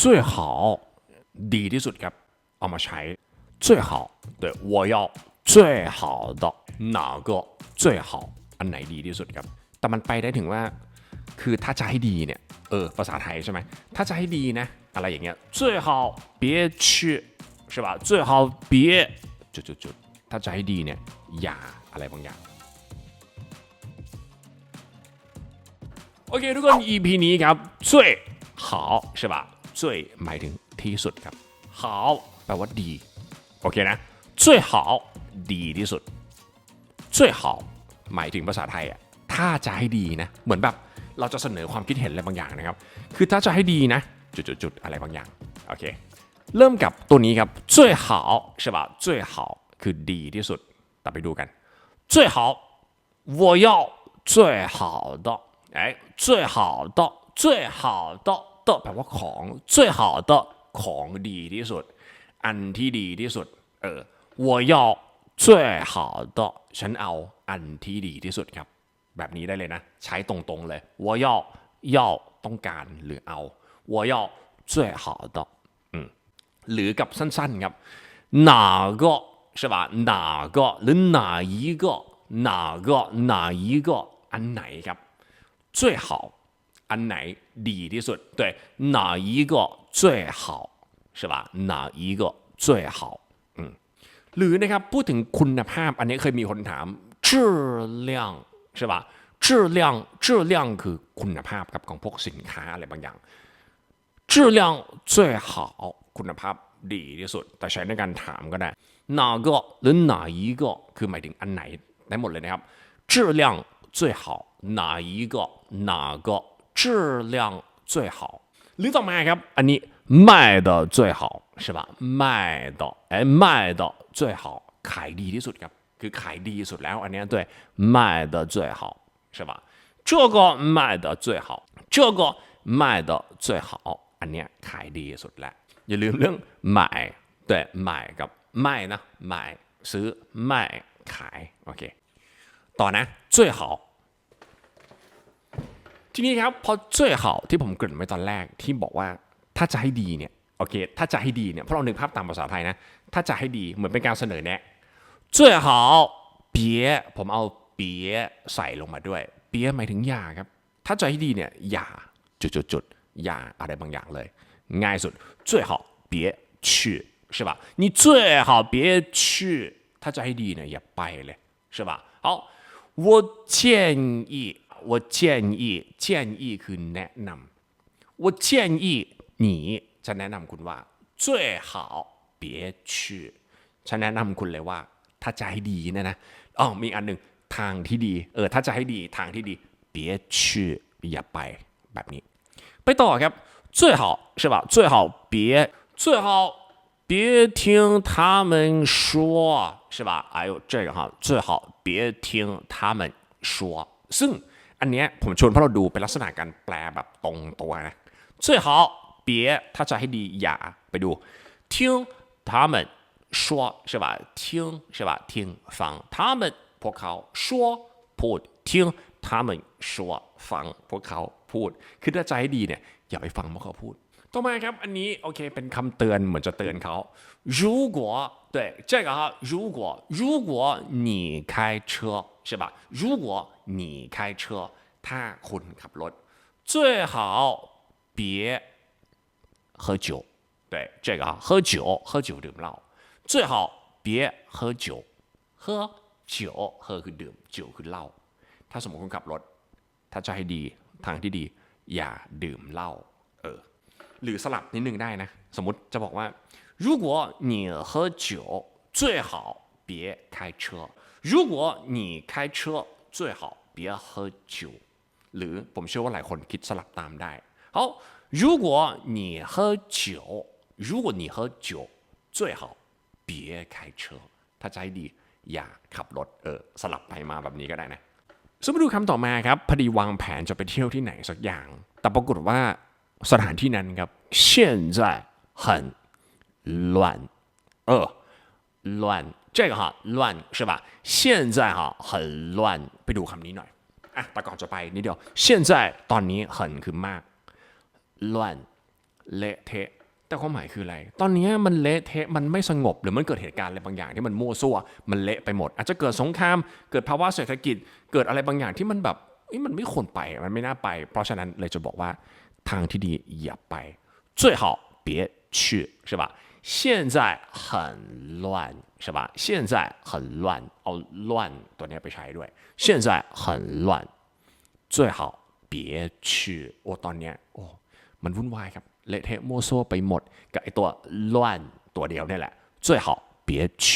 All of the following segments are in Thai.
最好ดีที่สุดครับเอามาใช้最好对我要最好的哪个最好อันไหนดีที่สุดครับ แต่มันไปได้ถึงว่า คือถ้าจะให้ดีเนี่ย เออ ภาษาไทยใช่ไหม ถ้าจะให้ดีนะ อะไรอย่างเงี้ย最好别去是吧最好别จุดจุดจุดถ้าจะให้ดีเนี่ย อย่าอะไรบางอย่าง โอเค ทุกคน EP นี้ครับ最好ใช่ ปะ最หมายถึงที่สุดครับ好แปลว่าดี โอเคนะ最好ดีที่สุด最好หมายถึงภาษาไทยอ่ะ ถ้าจะให้ดีนะ เหมือนแบบเราจะเสนอความคิดเห็นอะไรบางอย่างนะครับ คือถ้าจะให้ดีนะ จุดๆๆอะไรบางอย่าง โอเค เริ่มกับตัวนี้ครับ最好ใช่ปะ最好คือดีที่สุดแต่ไปดูกัน最好我要最好的哎最好的最好的 的แปลว่าของ最好的ของดีที่สุด อันที่ดีที่สุด เออ我要最好的ฉันเอาอันที่ดีที่สุดครับ แบบนี้ได้เลยนะ ใช้ตรงๆเลย我要要ต้องการหรือเอา我要最好的หรือกับสั้นๆครับ哪个是吧哪个หรือ哪一个哪个哪一个อันไหนครับ最好 อันไหนดีที่สุด对哪一个最好是吧哪一个最好อืมหรือนะครับพูดถึงคุณภาพ อันนี้เคยมีคนถาม质量ใช่ปะ质量质量คือคุณภาพกับของพวกสินค้าอะไรบางอย่าง 质量最好คุณภาพดีที่สุด แต่ใช้ในการถามก็ได้哪个หรือ哪一个คือหมายถึงอันไหนได้หมดเลยนะครับ质量最好哪一个哪个 质量最好。你怎么卖？啊，你卖的最好是吧？卖的，哎，卖的最好。凯蒂的说的，给凯蒂说，来晚点对，卖的最好是吧？这个卖的最好，这个卖的最好。啊，你凯蒂说的来，你零零买，对，买个卖呢？买是卖凯，OK。到然最好 ทีนี้ครับพอ最好ที่ผมเกริ่นไว้ตอนแรกที่บอกว่าถ้าจะให้ดีเนี่ยโอเค ถ้าจะให้ดีเนี่ยเพราะเรานึกภาพตามภาษาไทยนะ ถ้าจะให้ดีเหมือนเป็นการเสนอแนะ最好别ผมเอาเปียใส่ลงมาด้วย เปียหมายถึงอย่าครับ ถ้าจะให้ดีเนี่ยอย่าจุดจุดจุดๆๆอย่าอะไรบางอย่างเลย ง่ายสุด最好别去是吧你最好别去ถ้าจะให้ดีเนี่ยอย่าไปเลย是吧好我建议 我建议建议คือแนะนำ我建议你จะแนะนำคุณว่า最好别去ฉันแนะนำคุณเลยว่า ถ้าจะให้ดีเนะนะอ๋อมีอันหนึ่งทางที่ดี เออ ถ้าจะให้ดีทางที่ดี别去อย่าไปแบบนี้ ไปต่อครับ最好是吧最好别最好别听他们说是吧哎呦这个哈最好别听他们说ซึ่ง อันเนี้ยผมชวนพวกเราดูเป็นลักษณะการแปลแบบตรงตัวนะ最好别ถ้าจะให้ดีอย่าไปดู听他们说是吧听是吧听ฟัง他们พวกเขา说พูด听他们说ฟังพวกเขาพูด คือถ้าจะให้ดีเนี่ยอย่าไปฟังพวกเขาพูด ต่อมาครับ อันนี้โอเคเป็นคำเตือนเหมือนจะเตือนเขา如果对这个哈如果如果你开车 是吧如果你开车ถ้าคุณขับรถ最好别喝酒对这个啊喝酒喝酒ดื่มเหล้า最好别喝酒喝酒喝คือดื่ม酒คือเหล้าถ้าสมมติคุณขับรถ ถ้าจะให้ดีทางที่ดี อย่าดื่มเหล้าเออ หรือสลับนิดนึงได้นะ สมมติจะบอกว่า如果你喝酒最好别开车 如果你开车最好别喝酒หรือผมเชื่อว่าหลายคนคิดสลับตามได้好如果你喝酒如果你喝酒最好别开车ถ้าจะให้ดี อย่าขับรถเออสลับไปมาแบบนี้ก็ได้นะ ซึ่งมาดูคำต่อมาครับพอดีวางแผนจะไปเที่ยวที่ไหนสักอย่าง แต่ปรากฏว่าสถานที่นั้นครับ现在很乱เออ乱 这个哈乱是吧现在哈很乱ไปดูคำนี้หน่อยอ่ะแต่ก่อนจะไปนิดเดียว现在ตอนนี้很คือมาก乱 เละเทะ แต่ความหมายคืออะไร ตอนนี้มันเละเทะ มันไม่สงบ หรือมันเกิดเหตุการณ์อะไรบางอย่างที่มันมั่วซั่ว มันเละไปหมด อาจจะเกิดสงคราม เกิดภาวะเศรษฐกิจ เกิดอะไรบางอย่างที่มันแบบเอ้ยมันไม่ควรไป มันไม่น่าไป เพราะฉะนั้นเลยจะบอกว่าทางที่ดีอย่าไป最好别去是吧 现在很乱是吧现在很乱เอา乱ตัวเนี้ยไปใช้ด้วย现在很乱最好别去โอ้ตอนเนี้ยโอ้มันวุ่นวายครับ เละเทะมั่วซั่วไปหมด กับไอตัวล้วนตัวเดียวเนี่ยแหละ最好别去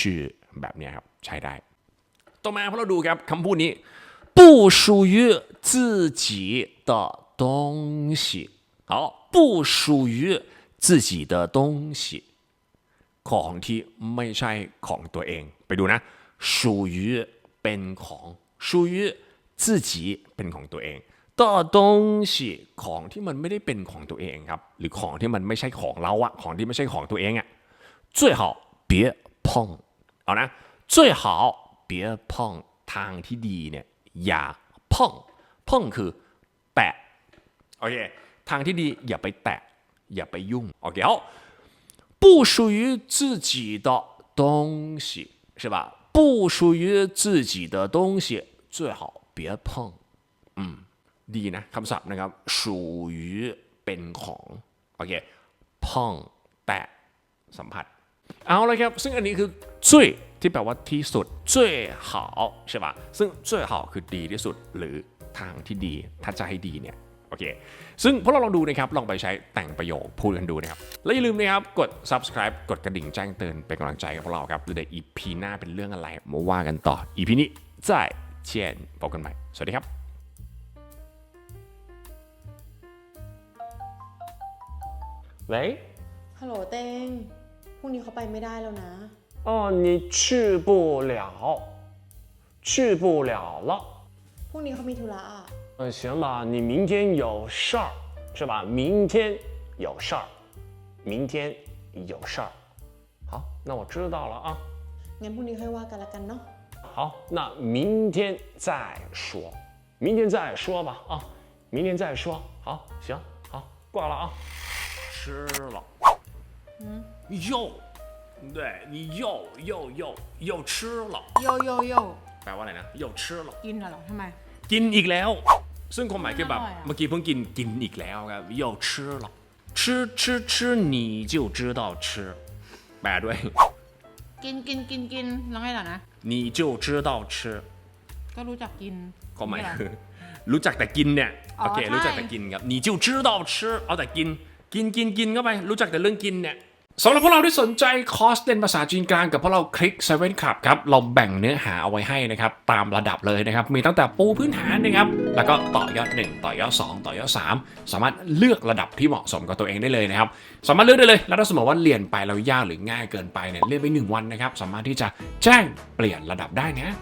แบบเนี้ยครับ ใช้ได้ ต่อมาพวกเราดูครับคำพูดนี้ 不属于自己的东西好不属于自己的东西 ของที่ไม่ใช่ของตัวเอง ไปดูนะ属于เป็นของ属于自己เป็นของตัวเอง的东西ของที่มันไม่ได้เป็นของตัวเองครับ หรือของที่มันไม่ใช่ของเราอะของที่ไม่ใช่ของตัวเองอะ最好别碰เอานะ最好别碰ทางที่ดีเนี่ยอย่า碰碰คือแตะโอเคทางที่ดีอย่าไปแตะ อย่าไปยุ่งโอเค好 不属于自己的东西是吧不属于自己的东西最好别碰อืมดีนะคำศัพท์นะครับ属于เป็นของโอเค碰แตะสัมผัส เอาเลยครับ ซึ่งอันนี้คือ最ที่แปลว่าที่สุด最好ใช่ปะซึ่ง最好คือดีที่สุด หรือทางที่ดี ถ้าจะให้ดีเนี่ย โอเค ซึ่งพวกเราลองดูนะครับ ลองไปใช้แต่งประโยคพูดกันดูนะครับ และอย่าลืมนะครับ กด subscribe กดกระดิ่งแจ้งเตือนเป็นกำลังใจกับพวกเราครับแล้วเดี๋ยว EP หน้าเป็นเรื่องอะไร มาว่ากันต่อ EP นี้再见พบกันใหม่ สวัสดีครับ 喂， ฮัลโหลเตงพรุ่งนี้เขาไปไม่ได้แล้วนะ 哦，你去不了，去不了了。 พรุ่งนี้เขามีธุระอะ 嗯，行吧，你明天有事儿是吧？明天有事儿，明天有事儿。好，那我知道了啊。 งั้นพรุ่งนี้ค่อยว่ากันละกันเนาะ 好，那明天再说，明天再说吧啊，明天再说。好，行，好，挂了啊。吃了，嗯，又，对你又又又又吃了 โยโยโย แปลว่าอะไรนะ又吃了 กินเหรอทำไม กินอีกแล้ว ซึ่งความหมายคือแบบ อร่อยอะ เมื่อกี้เพิ่งกินกินอีกแล้วครับ又吃了吃吃吃你就知道吃แปลด้วย กินกินกินกินแล้วไงล่ะนะ 你就知道吃 ก็รู้จักกิน ความหมาย นี่เหรอ คือ รู้จักแต่กินเนี่ย อ๋อ โอเค ใช่ รู้จักแต่กินครับ你就知道吃เอาแต่กิน กินกินกินเข้าไป รู้จักแต่เรื่องกินเนี่ย สำหรับพวกเราที่สนใจคอร์สเรียนภาษาจีนกลางกับพวกเราคลิก7 Club ครับ เราแบ่งเนื้อหาเอาไว้ให้นะครับ ตามระดับเลยนะครับ มีตั้งแต่ปูพื้นฐานนะครับ แล้วก็ต่อยอด 1 ต่อยอด 2 ต่อยอด 3 สามารถเลือกระดับที่เหมาะสมกับตัวเองได้เลยนะครับ สามารถเลือกได้เลย แล้วถ้าสมมติว่าเรียนไปแล้วยากหรือง่ายเกินไปเนี่ยเรียนไปหนึ่งวันนะครับ สามารถที่จะแจ้งเปลี่ยนระดับได้นะ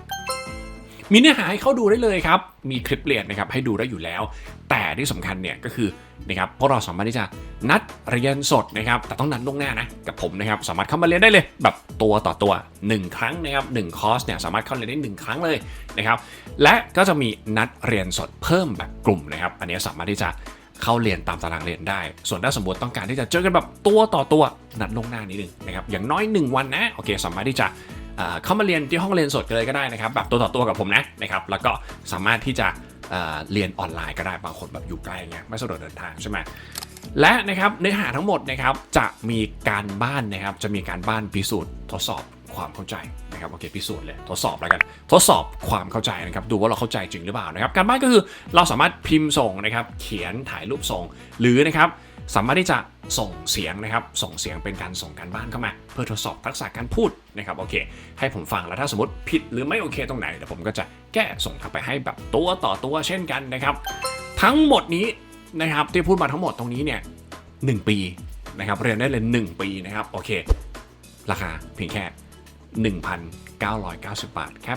มีเนื้อหาให้เข้าดูได้เลยครับ มีคลิปเรียนนะครับให้ดูได้อยู่แล้ว แต่ที่สำคัญเนี่ยก็คือนะครับพวกเราสามารถที่จะนัดเรียนสดนะครับแต่ต้องนัดล่วงหน้านะกับผมนะครับสามารถเข้ามาเรียนได้เลย แบบตัวต่อตัว 1 ครั้งนะครับ1คอร์สเนี่ยสามารถเข้าเรียนได้ 1 ครั้งเลยนะครับและก็จะมีนัดเรียนสดเพิ่มแบบกลุ่มนะครับอันนี้สามารถที่จะเข้าเรียนตามตารางเรียนได้ ส่วนถ้าสมมติต้องการที่จะเจอกันแบบตัวต่อตัวนัดล่วงหน้านิดนึงนะครับอย่างน้อย 1 วันนะโอเคสามารถที่จะ เอ่อเข้ามาเรียนที่ห้องเรียนสดกันเลยก็ได้นะครับแบบตัวต่อตัวกับผมนะนะครับแล้วก็สามารถที่จะเอ่อเรียนออนไลน์ก็ได้บางคนแบบอยู่ไกลเงี้ยไม่สะดวกเดินทางใช่ไหมและนะครับเนื้อหาทั้งหมดนะครับจะมีการบ้านนะครับจะมีการบ้านพิสูจน์ทดสอบความเข้าใจนะครับโอเคพิสูจน์เลยทดสอบแล้วกันทดสอบความเข้าใจนะครับดูว่าเราเข้าใจจริงหรือเปล่านะครับการบ้านก็คือเราสามารถพิมพ์ส่งนะครับเขียนถ่ายรูปส่งหรือนะครับ สามารถที่จะส่งเสียงนะครับ ส่งเสียงเป็นการส่งการบ้านเข้ามา เพื่อทดสอบทักษะการพูดนะครับโอเค ให้ผมฟังแล้วถ้าสมมติผิดหรือไม่โอเคตรงไหนเดี๋ยวผมก็จะแก้ส่งกลับไปให้แบบตัวต่อตัวเช่นกันนะครับ ทั้งหมดนี้นะครับที่พูดมาทั้งหมดตรงนี้เนี่ยหนึ่งปีนะครับเรียนได้เลย1 ปีนะครับโอเค ราคาเพียงแค่ 1,990 บาท แค่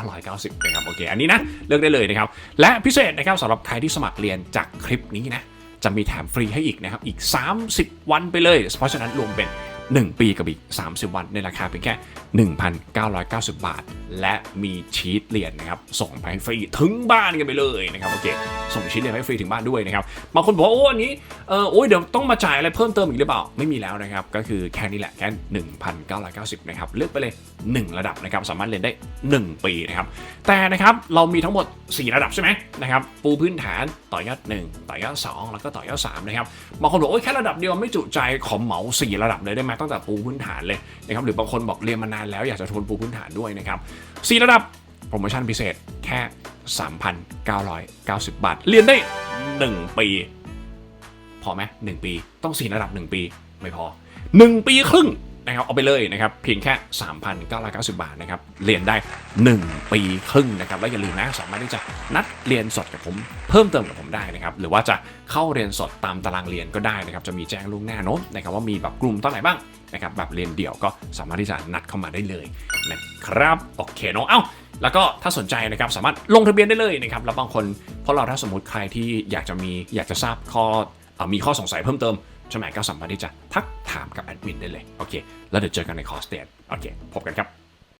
1,990นะครับโอเค อันนี้นะเลือกได้เลยนะครับ และพิเศษนะครับสำหรับใครที่สมัครเรียนจากคลิปนี้นะ จะมีแถมฟรีให้อีกนะครับ อีก 30 วันไปเลย เพราะฉะนั้นรวมเป็น 1 ปีกับอีก 30 วันในราคาเพียงแค่ 1,990 บาท และมีชีตเหรียญนะครับ ส่งไปให้ฟรีถึงบ้านกันไปเลยนะครับโอเค ส่งชีตเหรียญให้ฟรีถึงบ้านด้วยนะครับบางคนบอกว่าโอ้อันนี้เออโอ้ยเดี๋ยวต้องมาจ่ายอะไรเพิ่มเติมอีกหรือเปล่าไม่มีแล้วนะครับก็คือแค่นี้แหละแค่ 1,990 นะครับเลือกไปเลย 1 ระดับนะครับสามารถเรียนได้ 1 ปีนะครับแต่นะครับเรามีทั้งหมด 4 ระดับใช่ไหมนะครับปูพื้นฐานต่อยอด 1 ต่อยอด 2 แล้วก็ต่อยอด3นะครับบางคนบอกโอ้ยแค่ระดับเดียวไม่จุใจขอเหมา 4 ระดับเลยได้ไหมตั้งแต่ปูพื้นฐานเลยนะครับหรือบางคนบอกเรียนมานานแล้วอยากจะทวนปูพื้นฐานด้วยนะครับ4ระดับโปรโมชั่นพิเศษแค่ 3,990 บาท เรียนได้ 1 ปี พอไหมหนึ่งปีต้องสี่ระดับ 1 ปีไม่พอ 1 ปีครึ่ง นะครับเอาไปเลยนะครับเพียงแค่ 3,990 บาทนะครับเรียนได้ 1 ปีครึ่งนะครับแล้วอย่าลืมนะสามารถที่จะนัดเรียนสดกับผมเพิ่มเติมกับผมได้นะครับหรือว่าจะเข้าเรียนสดตามตารางเรียนก็ได้นะครับจะมีแจ้งล่วงหน้าเนอะนะครับว่ามีแบบกลุ่มตอนไหนบ้างนะครับแบบเรียนเดี่ยวก็สามารถที่จะนัดเข้ามาได้เลยนะครับโอเคเนาะเอ้าแล้วก็ถ้าสนใจนะครับสามารถลงทะเบียนได้เลยนะครับแล้วบางคนเพราะเราถ้าสมมติใครที่อยากจะมีอยากจะทราบข้ออมีข้อสงสัยเพิ่มเติม ใช่ไหมก็สามารถที่จะทักถามกับแอดมินได้เลย โอเค แล้วเดี๋ยวเจอกันในคอร์สเตียนโอเค พบกันครับ